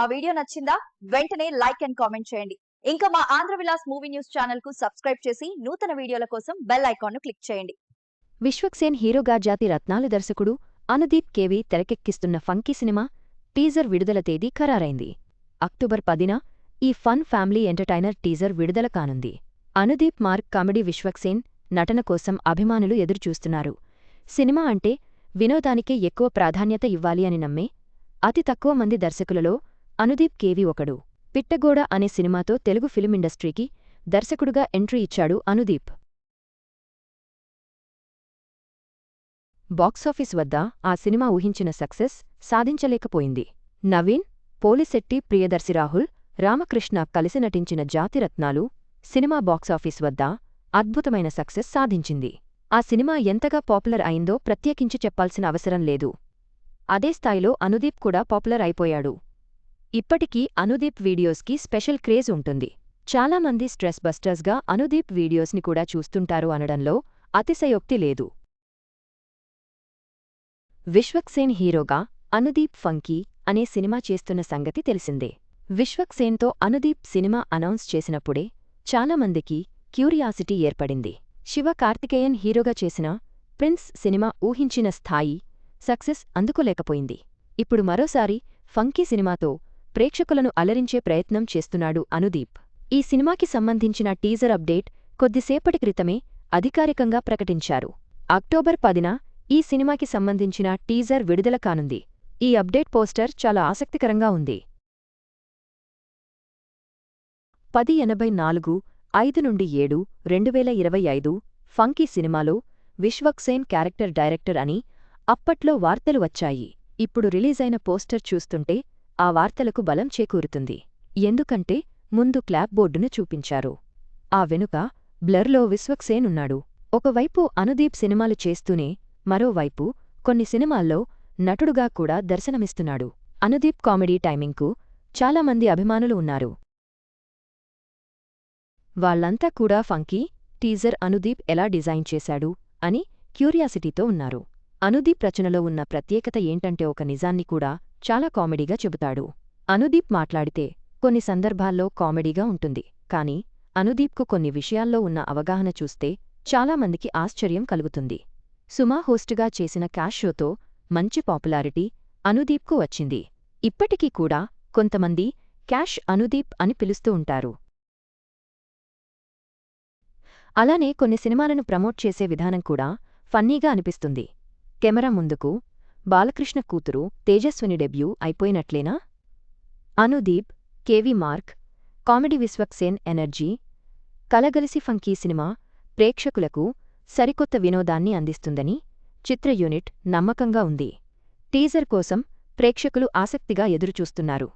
ఆ వీడియో నచ్చిందా? వెంటనే లైక్ అండ్ కామెంట్ చేయండి. ఇంకా మా ఆంధ్ర విలాస్ మూవీ న్యూస్ ఛానల్కు సబ్స్క్రైబ్ చేసి నూతన వీడియోల కోసం బెల్ ఐకాన్ను క్లిక్ చేయండి. విశ్వక్సేన్ హీరోగా జాతి రత్నాలు దర్శకుడు అనుదీప్ కేవి తెరకెక్కిస్తున్న ఫంకీ సినిమా టీజర్ విడుదల తేదీ ఖరారైంది. అక్టోబర్ పదిన ఈ ఫన్ ఫ్యామిలీ ఎంటర్టైనర్ టీజర్ విడుదల కానుంది. అనుదీప్ మార్క్ కామెడీ విశ్వక్సేన్ నటన కోసం అభిమానులు ఎదురుచూస్తున్నారు. సినిమా అంటే వినోదానికే ఎక్కువ ప్రాధాన్యత ఇవ్వాలి అని నమ్మే అతి తక్కువ మంది దర్శకులలో అనుదీప్ కేవి ఒకడు. పిట్టగోడ అనే సినిమాతో తెలుగు ఫిల్మ్ ఇండస్ట్రీకి దర్శకుడుగా ఎంట్రీ ఇచ్చాడు అనుదీప్. బాక్సాఫీస్ వద్ద ఆ సినిమా ఊహించిన సక్సెస్ సాధించలేకపోయింది. నవీన్ పోలిశెట్టి ప్రియదర్శి రాహుల్ రామకృష్ణ కలిసి నటించిన జాతిరత్నాలు సినిమా బాక్సాఫీస్ వద్ద అద్భుతమైన సక్సెస్ సాధించింది. ఆ సినిమా ఎంతగా పాపులర్ అయిందో ప్రత్యేకించి చెప్పాల్సిన అవసరం లేదు. అదే స్థాయిలో అనుదీప్ కూడా పాపులర్ అయిపోయాడు. ఇప్పటికీ అనుదీప్ వీడియోస్కి స్పెషల్ క్రేజ్ ఉంటుంది. చాలామంది స్ట్రెస్ బస్టర్స్గా అనుదీప్ వీడియోస్ని కూడా చూస్తుంటారు అనడంలో అతిశయోక్తి లేదు. విశ్వక్సేన్ హీరోగా అనుదీప్ ఫంకీ అనే సినిమా చేస్తున్న సంగతి తెలిసిందే. విశ్వక్సేన్తో అనుదీప్ సినిమా అనౌన్స్ చేసినప్పుడే చాలామందికి క్యూరియాసిటీ ఏర్పడింది. శివ కార్తికేయన్ హీరోగా చేసిన ప్రిన్స్ సినిమా ఊహించిన స్థాయి సక్సెస్ అందుకోలేకపోయింది. ఇప్పుడు మరోసారి ఫంకీ సినిమాతో ప్రేక్షకులను అలరించే ప్రయత్నం చేస్తున్నాడు అనుదీప్. ఈ సినిమాకి సంబంధించిన టీజర్ అప్డేట్ కొద్దిసేపటి క్రితమే అధికారికంగా ప్రకటించారు. అక్టోబర్ పదిన ఈ సినిమాకి సంబంధించిన టీజర్ విడుదల కానుంది. ఈ అప్డేట్ పోస్టర్ చాలా ఆసక్తికరంగా ఉంది. పది ఎనభై నాలుగు ఐదు నుండి ఏడు రెండువేల ఇరవై ఐదు ఫంకీ సినిమాలో విశ్వక్సేన్ క్యారెక్టర్ డైరెక్టర్ అని అప్పట్లో వార్తలు వచ్చాయి. ఇప్పుడు రిలీజైన పోస్టర్ చూస్తుంటే ఆ వార్తలకు బలం చేకూరుతుంది. ఎందుకంటే ముందు క్లాప్ బోర్డును చూపించారు. ఆ వెనుక బ్లర్లో విశ్వక్సేన్ ఉన్నాడు. ఒకవైపు అనుదీప్ సినిమాలు చేస్తూనే మరోవైపు కొన్ని సినిమాల్లో నటుడుగా కూడా దర్శనమిస్తున్నాడు. అనుదీప్ కామెడీ టైమింగ్కు చాలామంది అభిమానులు ఉన్నారు. వాళ్ళంతా కూడా ఫంకీ టీజర్ అనుదీప్ ఎలా డిజైన్ చేశాడు అని క్యూరియాసిటీతో ఉన్నారు. అనుదీప్ రచనలో ఉన్న ప్రత్యేకత ఏంటంటే ఒక నిజాన్ని కూడా చాలా కామెడీగా చెబుతాడు. అనుదీప్ మాట్లాడితే కొన్ని సందర్భాల్లో కామెడీగా ఉంటుంది. కాని అనుదీప్కు కొన్ని విషయాల్లో ఉన్న అవగాహన చూస్తే చాలామందికి ఆశ్చర్యం కలుగుతుంది. సుమా హోస్టుగా చేసిన క్యాష్ షోతో మంచి పాపులారిటీ అనుదీప్కు వచ్చింది. ఇప్పటికీ కూడా కొంతమంది క్యాష్ అనుదీప్ అని పిలుస్తూ ఉంటారు. అలానే కొన్ని సినిమాలను ప్రమోట్ చేసే విధానం కూడా ఫన్నీగా అనిపిస్తుంది. కెమెరా ముందుకు బాలకృష్ణ కూతురు Tejaswini debut అయిపోయినట్లేనా? Anudeep KV mark comedy Vishwaksen energy కలగలిసి Funky cinema ప్రేక్షకులకు సరికొత్త వినోదాన్ని అందిస్తుందని చిత్ర యూనిట్ నమ్మకంగా ఉంది. టీజర్ కోసం ప్రేక్షకులు ఆసక్తిగా ఎదురుచూస్తున్నారు.